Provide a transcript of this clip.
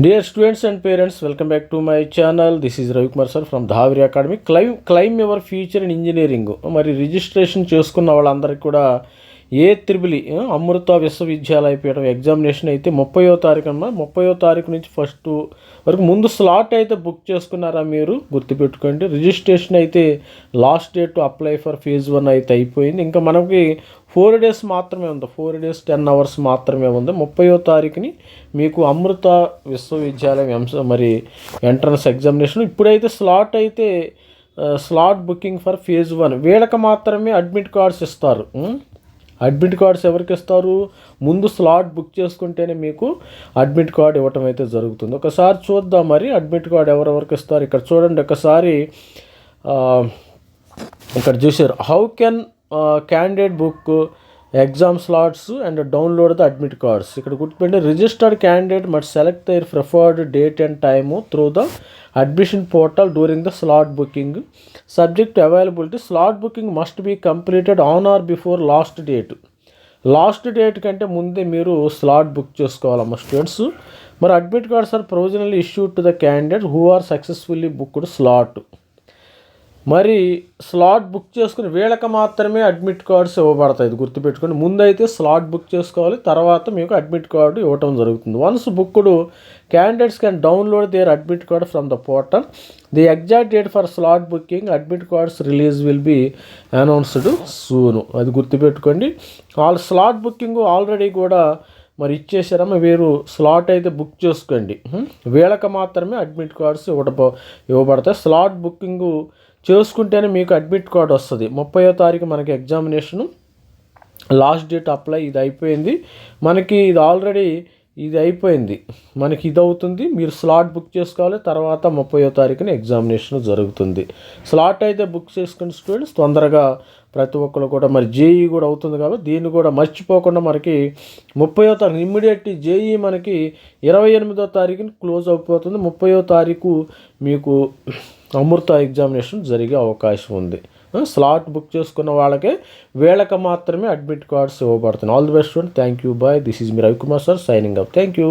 Dear students and parents welcome back to my channel this is Ravikumar sir from Dhavari academy claim claim your future in engineering మరి registration చేసుకున్న వాళ్ళందరికీ కూడా ఏ త్రిబులి అమృత విశ్వవిద్యాలయ పీఠం examination అయితే ముప్పయో తారీఖు అమ్మా ముప్పయో తారీఖు నుంచి ఫస్ట్ వరకు ముందు స్లాట్ అయితే బుక్ చేసుకున్నారా మీరు? గుర్తుపెట్టుకోండి. రిజిస్ట్రేషన్ అయితే last date to apply for phase one అయితే అయిపోయింది. ఇంకా మనకి ఫోర్ డేస్ మాత్రమే ఉంది. ఫోర్ డేస్ టెన్ అవర్స్ మాత్రమే ఉంది. ముప్పయో తారీఖుని మీకు అమృత విశ్వవిద్యాలయం ఎంస మరి ఎంట్రన్స్ ఎగ్జామినేషన్. ఇప్పుడైతే స్లాట్ అయితే slot booking for phase one. వీళ్ళకి మాత్రమే అడ్మిట్ కార్డ్స్ ఇస్తారు. అడ్మిట్ కార్డ్స్ ఎవరికి ఇస్తారు? ముందు స్లాట్ బుక్ చేసుకుంటేనే మీకు అడ్మిట్ కార్డ్ ఇవ్వటం అయితే జరుగుతుంది. ఒకసారి చూద్దాం మరి అడ్మిట్ కార్డ్ ఎవరెవరికి ఇస్తారు? ఇక్కడ చూడండి ఒకసారి ఇక్కడ చూసారు how can candidate book exam slots and download the admit cards. ఇక్కడ గుర్తుపెట్టి registered candidate must select their preferred date and time through the admission portal during the slot booking subject availability slot booking must be completed on or before last date last date కంటే ముందే మీరు slot book చేసుకోవాలమ్మా students మరి admit cards are provisional issue to the candidate who are successfully booked slot మరి slot book చేసుకుని వీళ్ళకి మాత్రమే admit cards ఇవ్వబడతాయి. ఇది గుర్తుపెట్టుకోండి. ముందైతే స్లాట్ బుక్ చేసుకోవాలి తర్వాత మీకు అడ్మిట్ కార్డు ఇవ్వటం జరుగుతుంది. Once booked candidates can download their admit card from the portal the exact date for slot booking admit cards release will be announced soon అది గుర్తుపెట్టుకోండి. ఆల్ స్లాట్ బుకింగ్ ఆల్రెడీ కూడా మరి ఇచ్చేసారమ్మా వీరు. స్లాట్ అయితే book చేసుకోండి. వీళ్ళకి మాత్రమే అడ్మిట్ కార్డ్స్ ఇవ్వడ ఇవ్వబడతాయి. స్లాట్ బుకింగ్ చేసుకుంటేనే మీకు అడ్మిట్ కార్డ్ వస్తుంది. ముప్పయో తారీఖు మనకి ఎగ్జామినేషను. లాస్ట్ డేట్ అప్లై ఇది అయిపోయింది. మనకి ఇది ఆల్రెడీ ఇది అయిపోయింది. మనకి ఇది అవుతుంది. మీరు స్లాట్ బుక్ చేసుకోవాలి. తర్వాత ముప్పయో తారీఖున ఎగ్జామినేషన్ జరుగుతుంది. స్లాట్ అయితే బుక్ చేసుకుని స్టూడెంట్స్ తొందరగా ప్రతి ఒక్కరు కూడా మరి జేఈ కూడా అవుతుంది కాబట్టి దీన్ని కూడా మర్చిపోకుండా మనకి ముప్పయో తారీఖు ఇమ్మీడియట్లీ జేఈ మనకి ఇరవై ఎనిమిదో తారీఖున క్లోజ్ అయిపోతుంది. ముప్పయో తారీఖు మీకు అమృత ఎగ్జామినేషన్ జరిగే అవకాశం ఉంది. స్లాట్ బుక్ చేసుకున్న వాళ్ళకే వీళ్ళకి మాత్రమే admit cards ఇవ్వబడుతున్నాయి. All the best thank you bye this is me Ravikumar sir signing up thank you